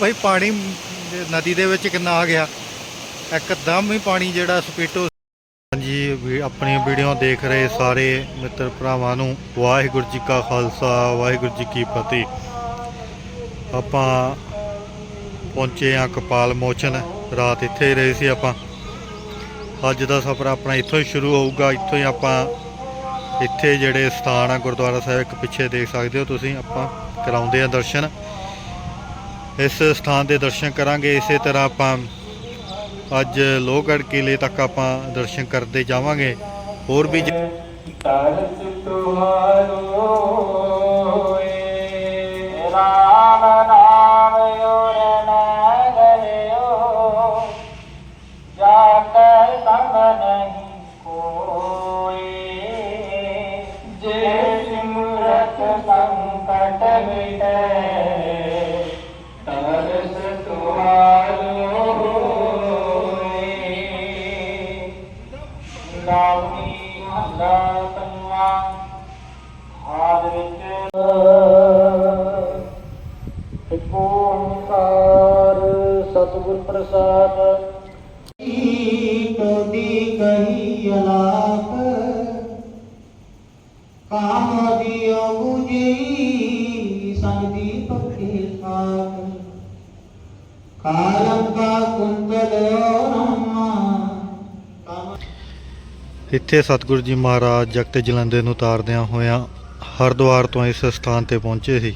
ਭਾਈ ਪਾਣੀ ਨਦੀ ਦੇ ਵਿੱਚ ਕਿੰਨਾ ਆ ਗਿਆ? ਇੱਕਦਮ ਹੀ ਪਾਣੀ ਜਿਹੜਾ ਸਪੀਟੋ ਹਾਂਜੀ, ਵੀ ਆਪਣੀ ਵੀਡੀਓ ਦੇਖ ਰਹੇ ਸਾਰੇ ਮਿੱਤਰ ਭਰਾਵਾਂ ਨੂੰ। ਵਾਹਿਗੁਰੂ ਜੀ ਕਾ ਖਾਲਸਾ, ਵਾਹਿਗੁਰੂ ਜੀ ਕੀ ਫਤਿਹ। ਆਪਾਂ ਪਹੁੰਚੇ ਆ ਕਪਾਲ ਮੋਚਨ। ਰਾਤ ਇੱਥੇ ਹੀ ਰਹੇ ਸੀ ਆਪਾਂ। ਅੱਜ ਦਾ ਸਫ਼ਰ ਆਪਣਾ ਇੱਥੋਂ ਹੀ ਸ਼ੁਰੂ ਹੋਊਗਾ। ਇੱਥੋਂ ਹੀ ਆਪਾਂ ਇੱਥੇ ਜਿਹੜੇ ਸਥਾਨ ਆ ਗੁਰਦੁਆਰਾ ਸਾਹਿਬ, ਇੱਕ ਪਿੱਛੇ ਦੇਖ ਸਕਦੇ ਹੋ ਤੁਸੀਂ। ਆਪਾਂ ਕਰਾਉਂਦੇ ਆ ਦਰਸ਼ਨ। ਇਸ ਸਥਾਨ ਦੇ ਦਰਸ਼ਨ ਕਰਾਂਗੇ। ਇਸੇ ਤਰ੍ਹਾਂ ਆਪਾਂ ਅੱਜ ਲੋਹਗੜ੍ਹ ਕਿਲੇ ਤੱਕ ਆਪਾਂ ਦਰਸ਼ਨ ਕਰਦੇ ਜਾਵਾਂਗੇ। ਹੋਰ ਵੀ ਜ- ਤੁਹਾਰੋ ਏ ਰਾਮ ਨਾਮ ਉਰ ਨ ਗਲਿਓ ਜਾ ਕਰ ਸੰਗ ਨਹੀਂ ਕੋਏ ਓੰਕਾਰ ਸਤਿਗੁਰ ਪ੍ਰਸਾਦ। ਕਦੀ ਕਹੀ ਅਲਾਪ ਕਾਮ ਦਿਓ ਬੁਝੀ ਸੰਗ ਦੀਪਕ ਕੇ ਸਾਥ ਕਾਲਮ ਕਾ ਕੁੰਤਲ ਇੱਥੇ ਸਤਿਗੁਰੂ ਜੀ ਮਹਾਰਾਜ ਜਗਤ ਜਲੰਦੇ ਨੂੰ ਉਤਾਰਦਿਆਂ ਹੋਇਆਂ ਹਰਿਦੁਆਰ ਤੋਂ ਇਸ ਸਥਾਨ ਤੇ ਪਹੁੰਚੇ ਸੀ।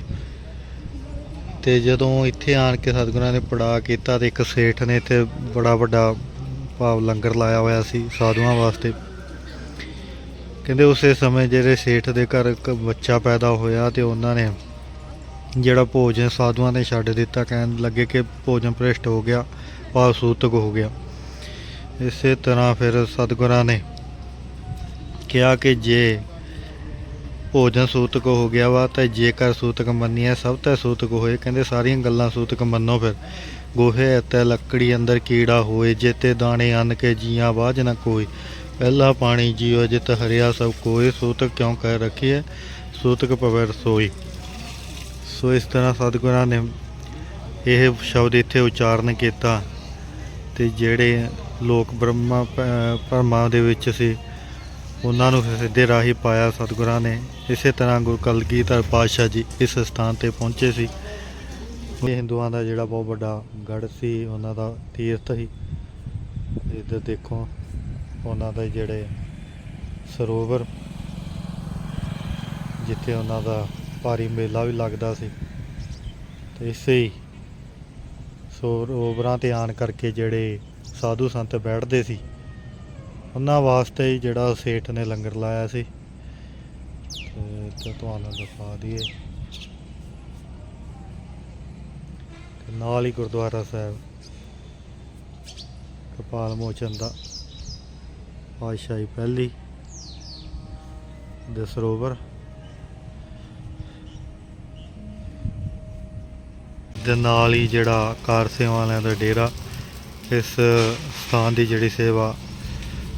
ਤੇ ਜਦੋਂ ਇੱਥੇ ਆਣ ਕੇ ਸਤਿਗੁਰਾਂ ਨੇ ਪੜਾ ਕੀਤਾ ਤੇ ਇੱਕ ਸੇਠ ਨੇ ਇੱਥੇ ਬੜਾ ਵੱਡਾ ਭਾਵ ਲੰਗਰ ਲਾਇਆ ਹੋਇਆ ਸੀ ਸਾਧੂਆਂ ਵਾਸਤੇ। ਕਹਿੰਦੇ ਉਸੇ ਸਮੇਂ ਜਿਹੜੇ ਸੇਠ ਦੇ ਘਰ ਇੱਕ ਬੱਚਾ ਪੈਦਾ ਹੋਇਆ ਤੇ ਉਹਨਾਂ ਨੇ ਜਿਹੜਾ ਭੋਜਨ ਸਾਧੂਆਂ ਨੇ ਛੱਡ ਦਿੱਤਾ, ਕਹਿਣ ਲੱਗੇ ਕਿ ਭੋਜਨ ਭ੍ਰਿਸ਼ਟ ਹੋ ਗਿਆ ਭਾਵ ਸੂਤਕ ਹੋ ਗਿਆ। ਇਸੇ ਤਰ੍ਹਾਂ ਫਿਰ ਸਤਿਗੁਰਾਂ ਨੇ ਕਿਹਾ ਕਿ ਜੇ ਭੋਜਨ ਸੂਤਕ ਹੋ ਗਿਆ ਵਾ ਤਾਂ ਜੇਕਰ ਸੂਤਕ ਮੰਨੀਏ, ਸਭ ਤੇ ਸੂਤਕ ਹੋਏ, ਕਹਿੰਦੇ ਸਾਰੀਆਂ ਗੱਲਾਂ ਸੂਤਕ ਮੰਨੋ ਫਿਰ। ਗੋਹੇ ਅਤੇ ਲੱਕੜੀ ਅੰਦਰ ਕੀੜਾ ਹੋਏ ਜੇਤੇ ਦਾਣੇ ਅੰਨ ਕੇ ਜੀਆਂ ਬਾਝ ਨਾ ਕੋਈ ਪਹਿਲਾ ਪਾਣੀ ਜੀਵ ਜਿਤ ਹਰਿਆ ਸਭ ਕੋਏ। ਸੂਤਕ ਕਿਉਂ ਕਹਿ ਰੱਖੀਏ? ਸੂਤਕ ਪਵੈ ਰਸੋਈ ਸੋ ਇਸ ਤਰ੍ਹਾਂ ਸਤਿਗੁਰਾਂ ਨੇ ਇਹ ਸ਼ਬਦ ਇੱਥੇ ਉਚਾਰਨ ਕੀਤਾ ਤੇ ਜਿਹੜੇ ਲੋਕ ਬ੍ਰਹਮਾ ਭ- ਭਰਮਾਂ ਦੇ ਵਿੱਚ ਸੀ ਉਹਨਾਂ ਨੂੰ ਸਿੱਧੇ ਰਾਹੀ ਪਾਇਆ ਸਤਿਗੁਰਾਂ ਨੇ। ਇਸੇ ਤਰ੍ਹਾਂ ਗੁਰੂ ਕਲਗੀਧਰ ਪਾਤਸ਼ਾਹ ਜੀ ਇਸ ਸਥਾਨ ਤੇ ਪਹੁੰਚੇ ਸੀ। ਇਹ ਹਿੰਦੂਆਂ ਦਾ ਜਿਹੜਾ ਬਹੁਤ ਵੱਡਾ ਗੜ੍ਹ ਸੀ, ਉਹਨਾਂ ਦਾ ਤੀਰਥ ਸੀ। ਇੱਧਰ ਦੇਖੋ, ਉਹਨਾਂ ਦੇ ਜਿਹੜੇ ਸਰੋਵਰ, ਜਿੱਥੇ ਉਹਨਾਂ ਦਾ ਭਾਰੀ ਮੇਲਾ ਵੀ ਲੱਗਦਾ ਸੀ। ਤੇ ਇਸੇ ਹੀ ਸਰੋਵਰਾਂ ਤੇ ਆਣ ਕਰਕੇ ਜਿਹੜੇ ਸਾਧੂ ਸੰਤ ਬੈਠਦੇ ਸੀ ਉਹਨਾਂ ਵਾਸਤੇ ਹੀ ਜਿਹੜਾ ਸੇਠ ਨੇ ਲੰਗਰ ਲਾਇਆ ਸੀ। ਤੇ ਤੁਹਾਨੂੰ ਦਿਖਾ ਦਈਏ। ਤੇ ਨਾਲ ਹੀ ਗੁਰਦੁਆਰਾ ਸਾਹਿਬ। ਕਪਾਲ ਮੋਚਨ ਦਾ ਪਾਤਸ਼ਾਹੀ ਪਹਿਲੀ ਦੇ ਸਰੋਵਰ। ਦੇ ਨਾਲ ਹੀ ਜਿਹੜਾ ਕਾਰ ਸੇਵਾ ਵਾਲਿਆਂ ਦਾ ਡੇਰਾ, ਇਸ ਸਥਾਨ ਦੀ ਜਿਹੜੀ ਸੇਵਾ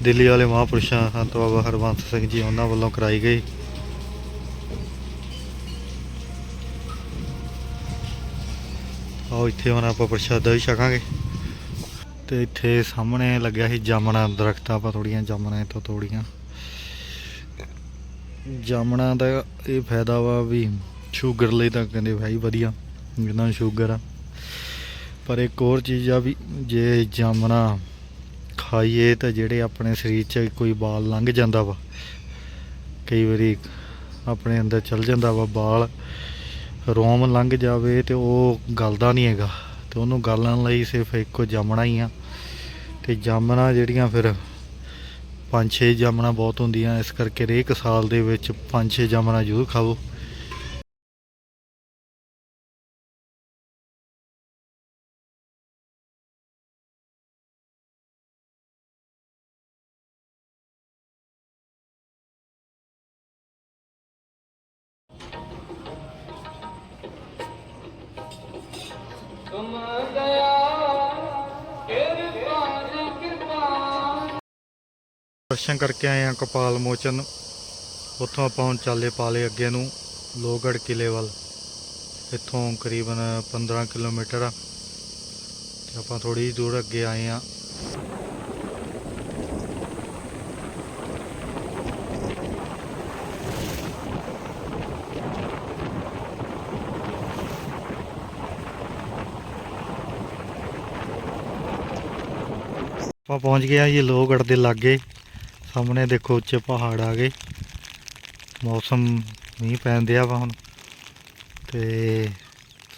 ਦਿੱਲੀ ਵਾਲੇ ਮਹਾਂਪੁਰਸ਼ਾਂ ਸੰਤ ਬਾਬਾ ਹਰਵੰਤ ਸਿੰਘ ਜੀ ਉਹਨਾਂ ਵੱਲੋਂ ਕਰਾਈ ਗਈ। ਆਓ ਇੱਥੇ ਹੁਣ ਆਪਾਂ ਪ੍ਰਸ਼ਾਦਾ ਵੀ ਛਕਾਂਗੇ। ਤੇ ਇੱਥੇ ਸਾਹਮਣੇ ਲੱਗਿਆ ਸੀ ਜਾਮਣਾ ਦਰਖਤ, ਆਪਾਂ ਥੋੜੀਆਂ ਜਾਮਣਾ ਇੱਥੋਂ ਤੋੜੀਆਂ। ਜਾਮਣਾ ਦਾ ਇਹ ਫਾਇਦਾ ਵਾ ਵੀ ਸ਼ੂਗਰ ਲਈ ਤਾਂ ਕਹਿੰਦੇ ਭਾਈ ਵਧੀਆ ਜਿਨ੍ਹਾਂ ਨੂੰ ਸ਼ੂਗਰ ਆ। ਪਰ ਇੱਕ ਹੋਰ ਚੀਜ਼ ਆ ਵੀ ਜੇ ਜਾਮਣਾ ਖਾਈਏ ਤਾਂ ਜਿਹੜੇ ਆਪਣੇ ਸਰੀਰ 'ਚ ਕੋਈ ਬਾਲ ਲੰਘ ਜਾਂਦਾ ਵਾ, ਕਈ ਵਾਰੀ ਆਪਣੇ ਅੰਦਰ ਚਲ ਜਾਂਦਾ ਵਾ ਬਾਲ, ਰੋਮ ਲੰਘ ਜਾਵੇ ਤੇ ਉਹ ਗਲਦਾ ਨਹੀਂ ਹੈਗਾ, ਤੇ ਉਹਨੂੰ ਗਾਲਣ ਲਈ ਸਿਰਫ ਇੱਕੋ ਜਾਮਣਾ ਹੀ ਆ, ਤੇ ਜਾਮਣਾ ਜਿਹੜੀਆਂ ਫਿਰ ਪੰਜ ਛੇ ਜਾਮਣਾ ਬਹੁਤ ਹੁੰਦੀਆਂ, ਇਸ ਕਰਕੇ ਹਰੇਕ ਸਾਲ ਦੇ ਵਿੱਚ ਪੰਜ ਛੇ ਜਾਮਣਾ ਜ਼ਰੂਰ ਖਾਓ। ਦਰਸ਼ਨ ਕਰਕੇ ਆਏ ਆ ਕਪਾਲ ਮੋਚਨ। ਉੱਥੋਂ ਆਪਾਂ ਹੁਣ ਚਾਲੇ ਪਾਲੇ ਅੱਗੇ ਨੂੰ, ਲੋਹਗੜ੍ਹ ਕਿਲੇ ਵੱਲ। ਇੱਥੋਂ ਕਰੀਬਨ 15 ਕਿਲੋਮੀਟਰ ਆ। ਤੇ ਆਪਾਂ ਥੋੜੀ ਦੂਰ ਅੱਗੇ ਆਏ ਆ ਆਪਾਂ ਪਹੁੰਚ ਗਏ ਆ ਜੀ ਲੋਹਗੜ੍ਹ ਦੇ ਲਾਗੇ। ਸਾਹਮਣੇ ਦੇਖੋ ਉੱਚੇ ਪਹਾੜ ਆ ਗਏ। ਮੌਸਮ ਮੀਂਹ ਪੈਂਦੇ ਆ ਵਾ ਹੁਣ। ਤੇ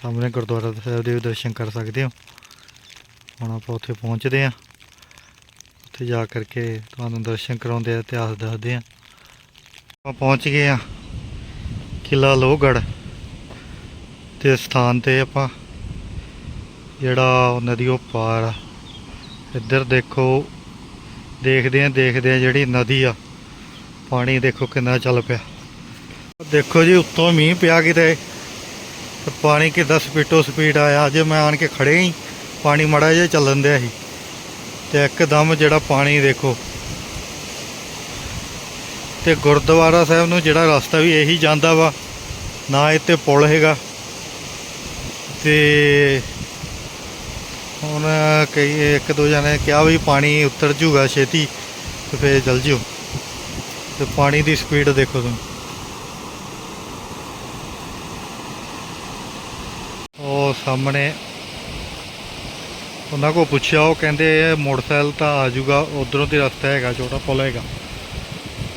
ਸਾਹਮਣੇ ਗੁਰਦੁਆਰਾ ਸਾਹਿਬ ਦੇ ਵੀ ਦਰਸ਼ਨ ਕਰ ਸਕਦੇ ਹੋ। ਹੁਣ ਆਪਾਂ ਉੱਥੇ ਪਹੁੰਚਦੇ ਆ ਉੱਥੇ ਜਾ ਕਰਕੇ ਤੁਹਾਨੂੰ ਦਰਸ਼ਨ ਕਰਾਉਂਦੇ ਆ ਇਤਿਹਾਸ ਦੱਸਦੇ ਆ ਆਪਾਂ ਪਹੁੰਚ ਗਏ ਆ ਕਿਲਾ ਲੋਹਗੜ੍ਹ। ਤੇ ਸਥਾਨ ਤੇ ਆਪਾਂ ਜਿਹੜਾ ਉਹ ਨਦੀ ਉਹ ਪਾਰ ਆ। ਇੱਧਰ ਦੇਖੋ, ਦੇਖਦੇ ਆ ਦੇਖਦੇ ਆ ਜਿਹੜੀ ਨਦੀ ਆ, ਪਾਣੀ ਦੇਖੋ ਕਿੰਨਾ ਚੱਲ ਪਿਆ। ਦੇਖੋ ਜੀ, ਉੱਤੋਂ ਮੀਂਹ ਪਿਆ ਕਿਤੇ, ਤੇ ਪਾਣੀ ਕਿੱਦਾਂ ਸਪੀਟੋ ਸਪੀਡ ਆਇਆ। ਜੇ ਮੈਂ ਆਣ ਕੇ ਖੜੇ ਹੀ, ਪਾਣੀ ਮੜਾ ਜਿਹਾ ਚੱਲਣ ਦਿਆ ਸੀ। ਤੇ ਇੱਕਦਮ ਜਿਹੜਾ ਪਾਣੀ ਦੇਖੋ, ਤੇ ਗੁਰਦੁਆਰਾ ਸਾਹਿਬ ਨੂੰ ਜਿਹੜਾ ਰਸਤਾ ਵੀ ਇਹੀ ਜਾਂਦਾ ਵਾ, ਨਾ ਇੱਥੇ ਪੁਲ ਹੈਗਾ। ਤੇ ਹੁਣ ਕਈ ਇੱਕ ਦੋ ਜਣੇ ਕਿਹਾ ਵੀ ਪਾਣੀ ਉਤਰ ਜੂਗਾ ਛੇਤੀ, ਤੇ ਫੇਰ ਜਲ ਜਿਓ। ਤੇ ਪਾਣੀ ਦੀ ਸਪੀਡ ਦੇਖੋ ਤੁਸੀਂ। ਉਹ ਸਾਹਮਣੇ ਉਹਨਾਂ ਕੋ ਪੁੱਛਿਆ, ਉਹ ਕਹਿੰਦੇ ਮੋਟਰਸਾਈਕਲ ਤਾਂ ਆ ਜਾਊਗਾ ਉਧਰੋਂ ਦੀ ਰਸਤਾ ਹੈਗਾ, ਛੋਟਾ ਪੁਲ ਹੈਗਾ।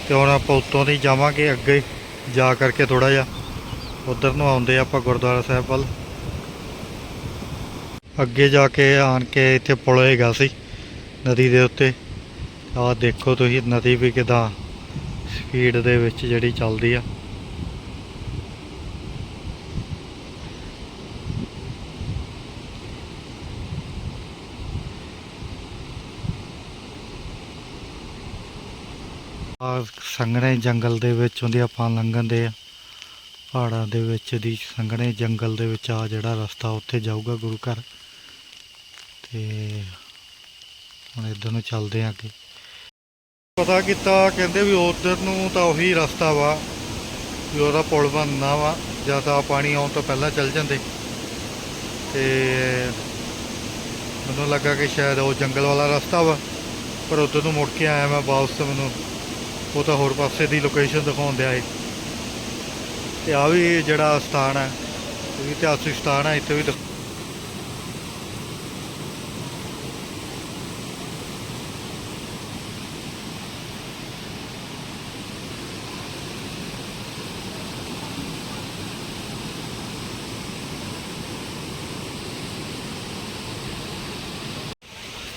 ਤੇ ਹੁਣ ਆਪਾਂ ਉੱਤੋਂ ਦੀ ਜਾਵਾਂਗੇ ਅੱਗੇ, ਜਾ ਕਰਕੇ ਥੋੜਾ ਜਿਹਾ। ਉਧਰ ਨੂੰ ਆਉਂਦੇ ਆਪਾਂ ਗੁਰਦੁਆਰਾ ਸਾਹਿਬ ਵੱਲ। ਅੱਗੇ ਜਾ ਕੇ ਆਣ ਕੇ ਇੱਥੇ ਪੁਲ ਹੈਗਾ ਸੀ, ਨਦੀ ਦੇ ਉੱਤੇ। ਆਹ ਦੇਖੋ ਤੁਸੀਂ ਨਦੀ ਵੀ ਕਿਦਾਂ ਸਪੀਡ ਦੇ ਵਿੱਚ ਜਿਹੜੀ ਚੱਲਦੀ ਆ। ਆ ਸੰਘਣੇ ਜੰਗਲ ਦੇ ਵਿੱਚ ਹੁੰਦੀ ਆਪਾਂ ਲੰਘਣ ਦੇ ਆ। ਪਹਾੜਾਂ ਦੇ ਵਿੱਚ ਦੀ ਸੰਘਣੇ ਜੰਗਲ ਦੇ ਵਿੱਚ ਆ ਜਿਹੜਾ ਰਸਤਾ ਉੱਥੇ ਜਾਊਗਾ ਗੁਰੂ ਘਰ। ਤੇ ਹੁਣ ਇੱਧਰ ਨੂੰ ਚੱਲਦੇ ਆ ਅੱਗੇ। ਪਤਾ ਕੀਤਾ, ਕਹਿੰਦੇ ਵੀ ਉਧਰ ਨੂੰ ਤਾਂ ਉਹੀ ਰਸਤਾ ਵਾ, ਵੀ ਉਹਦਾ ਪੁਲ ਬਣਨਾ ਵਾ, ਜਾਂ ਤਾਂ ਪਾਣੀ ਆਉਣ ਤੋਂ ਪਹਿਲਾਂ ਚੱਲ ਜਾਂਦੇ। ਤੇ ਮੈਨੂੰ ਲੱਗਾ ਕਿ ਸ਼ਾਇਦ ਉਹ ਜੰਗਲ ਵਾਲਾ ਰਸਤਾ ਵਾ, ਪਰ ਉਧਰ ਨੂੰ ਮੁੜ ਕੇ ਆਇਆ ਮੈਂ ਵਾਪਸ ਮੈਨੂੰ, ਉਹ ਤਾਂ ਹੋਰ ਪਾਸੇ ਦੀ ਲੋਕੇਸ਼ਨ ਦਿਖਾਉਣ ਦਿਆ ਏ ਤੇ ਆ ਵੀ ਜਿਹੜਾ ਸਥਾਨ ਹੈ, ਇਹ ਇਤਿਹਾਸਿਕ ਸਥਾਨ ਹੈ, ਇੱਥੇ ਵੀ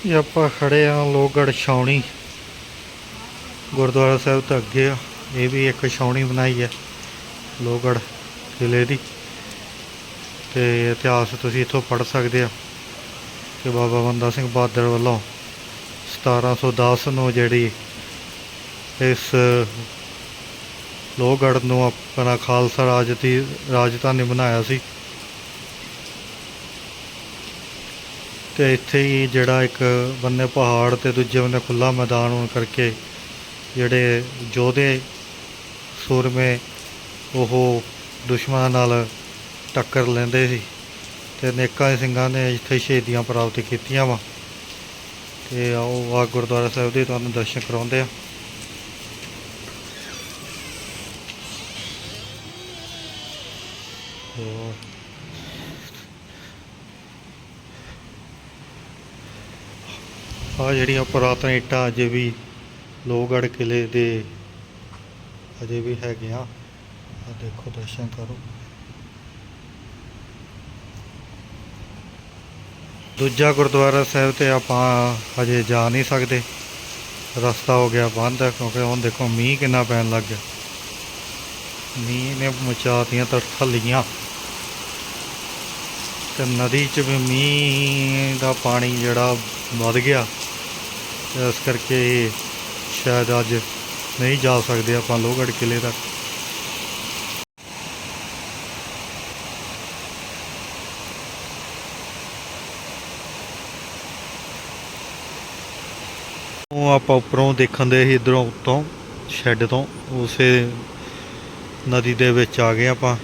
ਇਹ ਆਪਾਂ ਖੜੇ ਆ ਲੋਹਗੜ੍ਹ ਛਾਉਣੀ। ਗੁਰਦੁਆਰਾ ਸਾਹਿਬ ਤੋਂ ਅੱਗੇ ਆ। ਇਹ ਵੀ ਇੱਕ ਛਾਉਣੀ ਬਣਾਈ ਹੈ ਲੋਹਗੜ੍ਹ ਕਿਲੇ ਦੀ। ਤੇ ਇਤਿਹਾਸ ਤੁਸੀਂ ਇੱਥੋਂ ਪੜ੍ਹ ਸਕਦੇ ਆ ਕਿ ਬਾਬਾ ਬੰਦਾ ਸਿੰਘ ਬਹਾਦਰ ਵੱਲੋਂ 1710 ਨੂੰ ਜਿਹੜੀ ਇਸ ਲੋਹਗੜ੍ਹ ਨੂੰ ਆਪਣਾ ਖਾਲਸਾ ਰਾਜ ਦੀ ਰਾਜਧਾਨੀ ਬਣਾਇਆ ਸੀ। ਤੇ ਇੱਥੇ ਹੀ ਜਿਹੜਾ ਇੱਕ ਬੰਨੇ ਪਹਾੜ ਤੇ ਦੂਜੇ ਬੰਨੇ ਖੁੱਲਾ ਮੈਦਾਨ ਹੋਣ ਕਰਕੇ ਜਿਹੜੇ ਯੋਧੇ ਸੂਰਮੇ, ਉਹ ਦੁਸ਼ਮਣਾਂ ਨਾਲ ਟੱਕਰ ਲੈਂਦੇ ਸੀ ਤੇ ਅਨੇਕਾਂ ਹੀ ਸਿੰਘਾਂ ਨੇ ਇੱਥੇ ਸ਼ਹੀਦੀਆਂ ਪ੍ਰਾਪਤ ਕੀਤੀਆਂ ਵਾ। ਤੇ ਆਓ ਆ ਗੁਰਦੁਆਰਾ ਸਾਹਿਬ ਦੇ ਤੁਹਾਨੂੰ ਦਰਸ਼ਨ ਕਰਾਉਂਦੇ ਆ। ਆ ਜਿਹੜੀਆਂ ਪੁਰਾਤਨ ਇੱਟਾਂ ਅਜੇ ਵੀ ਲੋਹਗੜ੍ਹ ਕਿਲੇ ਦੇ ਅਜੇ ਵੀ ਹੈਗੇ ਆ। ਆ ਦੇਖੋ, ਦਰਸ਼ਨ ਕਰੋ। ਦੂਜਾ ਗੁਰਦੁਆਰਾ ਸਾਹਿਬ ਤੇ ਆਪਾਂ ਹਜੇ ਜਾ ਨਹੀਂ ਸਕਦੇ। ਰਸਤਾ ਹੋ ਗਿਆ ਬੰਦ, ਕਿਉਂਕਿ ਹੁਣ ਦੇਖੋ ਮੀਂਹ ਕਿੰਨਾ ਪੈਣ ਲੱਗ ਗਿਆ। ਮੀਂਹ ਨੇ ਮਚਾਤੀਆਂ ਤਰਥਲੀਆਂ ਤੇ ਨਦੀ 'ਚ ਵੀ ਮੀਂਹ ਦਾ ਪਾਣੀ ਜਿਹੜਾ ਵੱਧ ਗਿਆ। ਇਸ ਕਰਕੇ ਸ਼ਾਇਦ ਅੱਜ ਨਹੀਂ ਜਾ ਸਕਦੇ ਆਪਾਂ ਲੋਹਗੜ੍ਹ ਕਿਲੇ ਤੱਕ। ਉਹ ਆਪਾਂ ਉੱਪਰੋਂ ਦੇਖਣ ਦੇ ਸੀ, ਇਧਰੋਂ ਉੱਤੋਂ, ਸ਼ੈੱਡ ਤੋਂ, ਉਸੇ ਨਦੀ ਦੇ ਵਿੱਚ ਆ ਗਏ ਆਪਾਂ।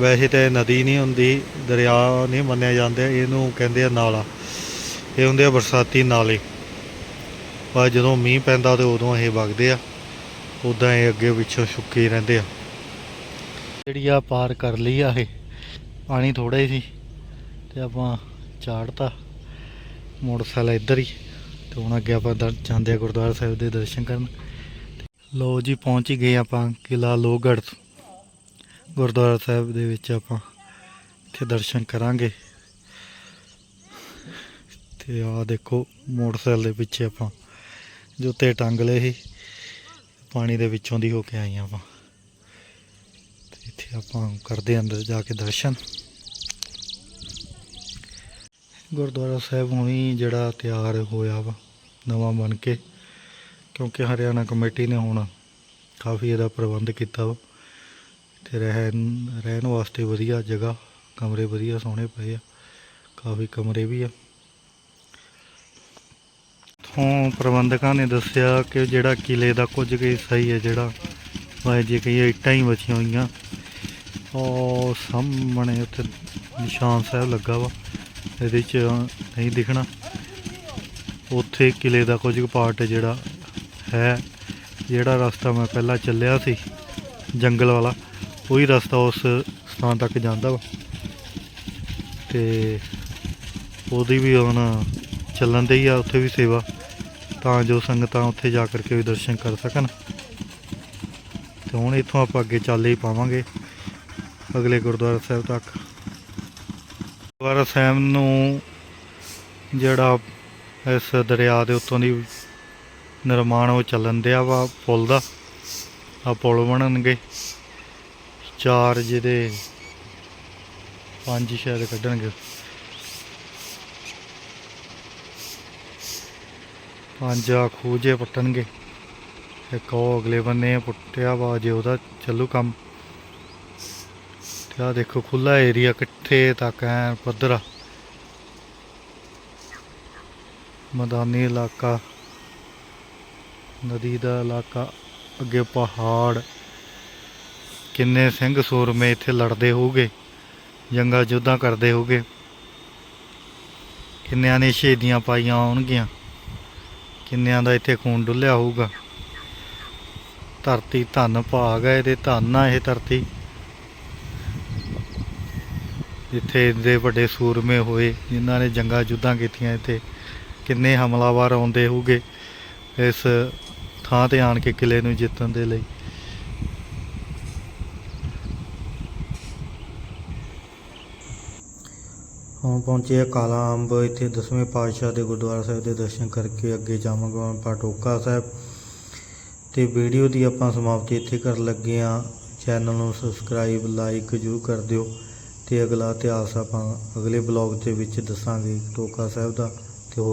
ਵੈਸੇ ਤਾਂ ਇਹ ਨਦੀ ਨਹੀਂ ਹੁੰਦੀ, ਦਰਿਆ ਨਹੀਂ ਮੰਨਿਆ ਜਾਂਦਾ, ਇਹਨੂੰ ਕਹਿੰਦੇ ਆ ਨਾਲਾ। ਇਹ ਹੁੰਦੇ ਆ ਬਰਸਾਤੀ ਨਾਲੇ। ਪਰ ਜਦੋਂ ਮੀਂਹ ਪੈਂਦਾ ਤੇ ਉਦੋਂ ਇਹ ਵਗਦੇ ਆ। ਉਦਾਂ ਇਹ ਅੱਗੇ ਪਿੱਛੋਂ ਸੁੱਕੇ ਰਹਿੰਦੇ ਆ। ਜਿਹੜੀ ਆ ਪਾਰ ਕਰ ਲਈ ਆ ਇਹ, ਪਾਣੀ ਥੋੜਾ ਹੀ ਸੀ ਤੇ ਆਪਾਂ ਚਾੜਤਾ ਮੋਟਰਸਾਈਕਲ ਇੱਧਰ ਹੀ ਤੇ ਹੁਣ ਅੱਗੇ ਆਪਾਂ ਦਰ- ਜਾਂਦੇ ਆ ਗੁਰਦੁਆਰਾ ਸਾਹਿਬ ਦੇ ਦਰਸ਼ਨ ਕਰਨ। ਲੋ ਜੀ, ਪਹੁੰਚ ਹੀ ਗਏ ਆਪਾਂ ਕਿਲਾ ਲੋਹਗੜ੍ਹ ਤੋਂ। ਗੁਰਦੁਆਰਾ ਸਾਹਿਬ ਦੇ ਵਿੱਚ ਆਪਾਂ ਇੱਥੇ ਦਰਸ਼ਨ ਕਰਾਂਗੇ। ਤੇ ਆਹ ਦੇਖੋ ਮੋਟਰਸਾਈਕਲ ਦੇ ਪਿੱਛੇ ਆਪਾਂ ਜੁੱਤੇ ਟੰਗ ਲਏ ਸੀ, ਪਾਣੀ ਦੇ ਵਿੱਚੋਂ ਦੀ ਹੋ ਕੇ ਆਈ ਹਾਂ ਆਪਾਂ ਤੇ ਇੱਥੇ ਆਪਾਂ ਕਰਦੇ ਹਾਂ ਅੰਦਰ ਜਾ ਕੇ ਦਰਸ਼ਨ। ਗੁਰਦੁਆਰਾ ਸਾਹਿਬ ਹੁਣੀ ਜਿਹੜਾ ਤਿਆਰ ਹੋਇਆ ਵਾ, ਨਵਾਂ ਬਣ ਕੇ, ਕਿਉਂਕਿ ਹਰਿਆਣਾ ਕਮੇਟੀ ਨੇ ਹੁਣ ਕਾਫੀ ਇਹਦਾ ਪ੍ਰਬੰਧ ਕੀਤਾ ਵਾ। ਤੇ ਰਹਿਣ ਰਹਿਣ ਵਾਸਤੇ ਵਧੀਆ ਜਗ੍ਹਾ, ਕਮਰੇ ਵਧੀਆ ਸੋਹਣੇ ਪਏ ਆ, ਕਾਫੀ ਕਮਰੇ ਵੀ ਆ। ਤੋਂ ਪ੍ਰਬੰਧਕਾਂ ਨੇ ਦੱਸਿਆ ਕਿ ਜਿਹੜਾ ਕਿਲੇ ਦਾ ਕੁਝ ਕੁ ਹਿੱਸਾ ਹੀ ਹੈ ਜਿਹੜਾ ਵਾਏ ਜੇ ਕਈ ਇੱਟਾਂ ਹੀ ਬਚੀਆਂ ਹੋਈਆਂ। ਉਹ ਸਾਹਮਣੇ ਉੱਥੇ ਨਿਸ਼ਾਨ ਸਾਹਿਬ ਲੱਗਾ ਵਾ, ਇਹਦੇ ਚ ਨਹੀਂ ਦਿਖਣਾ। ਉੱਥੇ ਕਿਲੇ ਦਾ ਕੁਝ ਕੁ ਪਾਰਟ ਜਿਹੜਾ ਹੈ, ਜਿਹੜਾ ਰਸਤਾ ਮੈਂ ਪਹਿਲਾਂ ਚੱਲਿਆ ਸੀ, ਜੰਗਲ ਵਾਲਾ, ਉਹੀ ਰਸਤਾ ਉਸ ਸਥਾਨ ਤੱਕ ਜਾਂਦਾ ਵਾ। ਤੇ ਉਹਦੀ ਵੀ ਹੁਣ ਚੱਲਣ ਦੇ ਹੀ ਆ, ਉੱਥੇ ਵੀ ਸੇਵਾ। ਤਾਂ ਜੋ ਸੰਗਤਾਂ ਉੱਥੇ ਜਾ ਕਰਕੇ ਵੀ ਦਰਸ਼ਨ ਕਰ ਸਕਣ। ਤੇ ਹੁਣ ਇੱਥੋਂ ਆਪਾਂ ਅੱਗੇ ਚੱਲ ਹੀ ਪਾਵਾਂਗੇ ਅਗਲੇ ਗੁਰਦੁਆਰਾ ਸਾਹਿਬ ਤੱਕ। ਗੁਰਦੁਆਰਾ ਸਾਹਿਬ ਨੂੰ ਜਿਹੜਾ ਇਸ ਦਰਿਆ ਦੇ ਉੱਤੋਂ ਦੀ ਨਿਰਮਾਣ ਉਹ ਚੱਲਣ ਦਿਆ ਵਾ ਪੁਲ ਦਾ। ਆ ਪੁਲ ਬਣਨਗੇ। ਚਾਰ ਜਿਹਦੇ ਪੰਜ ਸ਼ਾਇਦ ਕੱਢਣਗੇ। ਪੰਜ ਆ ਖੂਜੇ ਪੱਟਣਗੇ। ਇੱਕ ਉਹ ਅਗਲੇ ਬੰਨੇ ਪੁੱਟਿਆ ਵਾ, ਜੇ ਉਹਦਾ ਚੱਲੂ ਕੰਮ। ਤੇ ਆ ਦੇਖੋ ਖੁੱਲਾ ਏਰੀਆ ਕਿੱਥੇ ਤੱਕ ਐ ਪੱਧਰਾ। ਮੈਦਾਨੀ ਇਲਾਕਾ, ਨਦੀ ਦਾ ਇਲਾਕਾ, ਅੱਗੇ ਪਹਾੜ। ਕਿੰਨੇ ਸਿੰਘ ਸੂਰਮੇ ਇੱਥੇ ਲੜਦੇ ਹੋਊਗੇ, ਜੰਗਾਂ ਯੁੱਧਾਂ ਕਰਦੇ ਹੋਗੇ ਕਿੰਨਿਆਂ ਨੇ ਸ਼ਹੀਦੀਆਂ ਪਾਈਆਂ ਹੋਣਗੀਆਂ। ਕਿੰਨਿਆਂ ਦਾ ਇੱਥੇ ਖੂਨ ਡੁੱਲਿਆ ਹੋਊਗਾ? ਧਰਤੀ ਧੰਨ ਭਾਗ ਹੈ, ਇਹਦੇ ਧੰਨ ਆ ਇਹ ਧਰਤੀ। ਜਿੱਥੇ ਇੰਨੇ ਵੱਡੇ ਸੂਰਮੇ ਹੋਏ, ਜਿਨ੍ਹਾਂ ਨੇ ਜੰਗਾਂ ਯੁੱਧਾਂ ਕੀਤੀਆਂ ਇੱਥੇ। ਕਿੰਨੇ ਹਮਲਾਵਰ ਆਉਂਦੇ ਹੋਊਗੇ ਇਸ ਥਾਂ ਤੇ ਆਣ ਕੇ ਕਿਲੇ ਨੂੰ ਜਿੱਤਣ ਦੇ ਲਈ? ਹੁਣ ਪਹੁੰਚੇ ਆ ਕਾਲਾ ਅੰਬ ਇੱਥੇ ਦਸਵੇਂ ਪਾਤਸ਼ਾਹ ਦੇ ਗੁਰਦੁਆਰਾ ਸਾਹਿਬ ਦੇ ਦਰਸ਼ਨ ਕਰਕੇ ਅੱਗੇ ਜਾਵਾਂਗੇ ਆਪਾਂ ਟੋਕਾ ਸਾਹਿਬ। ਤੇ ਵੀਡੀਓ ਦੀ ਆਪਾਂ ਸਮਾਪਤੀ ਇੱਥੇ ਕਰਨ ਲੱਗੇ ਆ ਚੈਨਲ ਨੂੰ ਸਬਸਕ੍ਰਾਈਬ, ਲਾਈਕ ਜਰੂਰ ਕਰ ਦਿਓ। ਤੇ ਅਗਲਾ ਇਤਿਹਾਸ ਆਪਾਂ ਅਗਲੇ ਬਲੌਗ ਦੇ ਵਿੱਚ ਦੱਸਾਂਗੇ ਟੋਕਾ ਸਾਹਿਬ ਦਾ। ਤੇ ਹੋਰ